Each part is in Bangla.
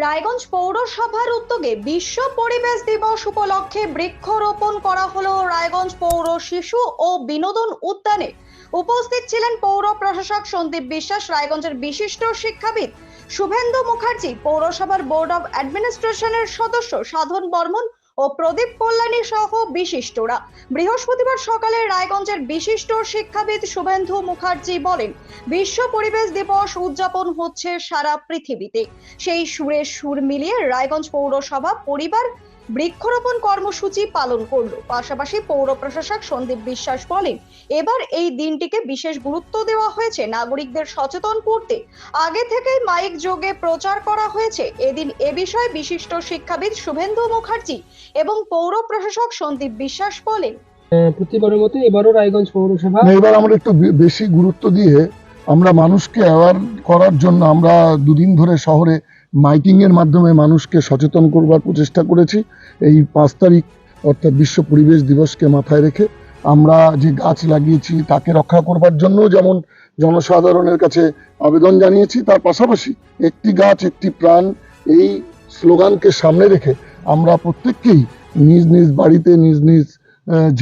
রায়গঞ্জ পৌরসভার উদ্যোগে বিশ্ব পরিবেশ দিবস উপলক্ষে বৃক্ষরোপণ করা হলো রায়গঞ্জ পৌর শিশু ও বিনোদন উদ্যানে। উপস্থিত ছিলেন পৌর প্রশাসক সন্দীপ বিশ্বাস, রায়গঞ্জের বিশিষ্ট শিক্ষাবিদ শুভেন্দু মুখার্জি, পৌরসভার বোর্ড অব অ্যাডমিনিস্ট্রেশনের সদস্য সাধন বর্মন ও প্রদীপ কল্যাণী সহ বিশিষ্টরা। বৃহস্পতিবার সকালে রায়গঞ্জের বিশিষ্ট শিক্ষাবিদ শুভেন্দু মুখার্জি বলেন, বিশ্ব পরিবেশ দিবস উদযাপন হচ্ছে সারা পৃথিবীতে। সেই সুরে সুর মিলিয়ে রায়গঞ্জ পৌরসভা পরিবার বৃক্ষরোপণ কর্মসূচি পালন করল। পাশাপাশি পৌর প্রশাসক সন্দীপ বিশ্বাস বলেন এবার এই দিনটিকে বিশেষ গুরুত্ব দেওয়া হয়েছে। নাগরিকদের সচেতন করতে আগে থেকেই মাইক যোগে প্রচার করা হয়েছে। এদিন এ বিষয়ে বিশিষ্ট শিক্ষাবিদ শুভেন্দু মুখার্জি এবং পৌর প্রশাসক সন্দীপ বিশ্বাস বলেন প্রতিবারের মতো এবারও রায়গঞ্জ পৌরসভা এবার আমরা একটু বেশি গুরুত্ব দিয়ে আমরা মানুষকে অ্যাওয়ার করার জন্য আমরা দুদিন ধরে শহরে মাইকিং এর মাধ্যমে মানুষকে সচেতন করবার প্রচেষ্টা করেছি। এই পাঁচ তারিখ অর্থাৎ বিশ্ব পরিবেশ দিবসকে মাথায় রেখে আমরা যে গাছ লাগিয়েছি তাকে রক্ষা করবার জন্য যেমন জনসাধারণের কাছে আবেদন জানিয়েছি, তার পাশাপাশি একটি গাছ, একটি প্রাণ এই স্লোগানকে সামনে রেখে আমরা প্রত্যেককেই নিজ নিজ বাড়িতে, নিজ নিজ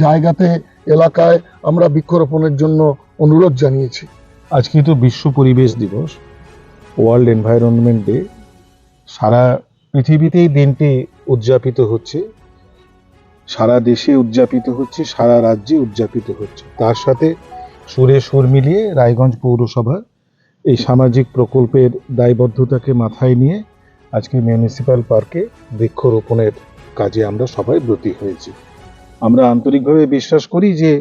জায়গাতে, এলাকায় আমরা বৃক্ষরোপণের জন্য অনুরোধ জানিয়েছি। আজকে তো বিশ্ব পরিবেশ দিবস ওয়ার্ল্ড এনভায়রনমেন্ট ডে সারা পৃথিবীতেই দিনটি উদযাপিত হচ্ছে। সারা দেশে উদযাপিত হচ্ছে, সারা রাজ্যে উদযাপিত হচ্ছে। তার সাথে সুরে সুর মিলিয়ে রায়গঞ্জ পৌরসভা এই সামাজিক প্রকল্পের দায়বদ্ধতাকে মাথায় নিয়ে আজকে মিউনিসিপ্যাল পার্কে বৃক্ষরোপণের কাজে আমরা সবাই ব্রতী হয়েছি। আমরা আন্তরিকভাবে বিশ্বাস করি যে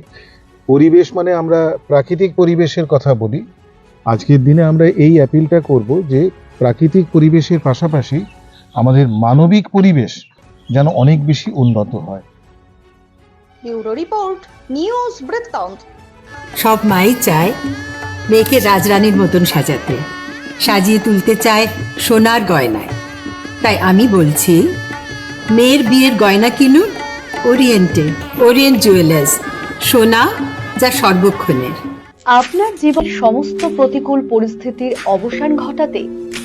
পরিবেশ মানে আমরা প্রাকৃতিক পরিবেশের কথা বলি। আজকের দিনে আমরা এই অ্যাপিলটা করব যে প্রাকৃতিক পরিবেশের পাশাপাশি আমাদের মানবিক পরিবেশ যেন অনেক বেশি উন্নত হয়। ব্যুরো রিপোর্ট নিউজ বৃত্তান্ত। সব মাই চায় মেয়েকে রাজরানীর মতন সাজাতে। সাজিয়ে তুলতে চায় সোনার গয়নায়। তাই আমি বলছি মেয়ের বিয়ের গয়না কিনুন ওরিয়েন্টে ওরিয়েন্ট জুয়েলার্স সোনা যা সর্বক্ষণের। আপনার জীবন সমস্ত প্রতিকূল পরিস্থিতির অবসান ঘটাতে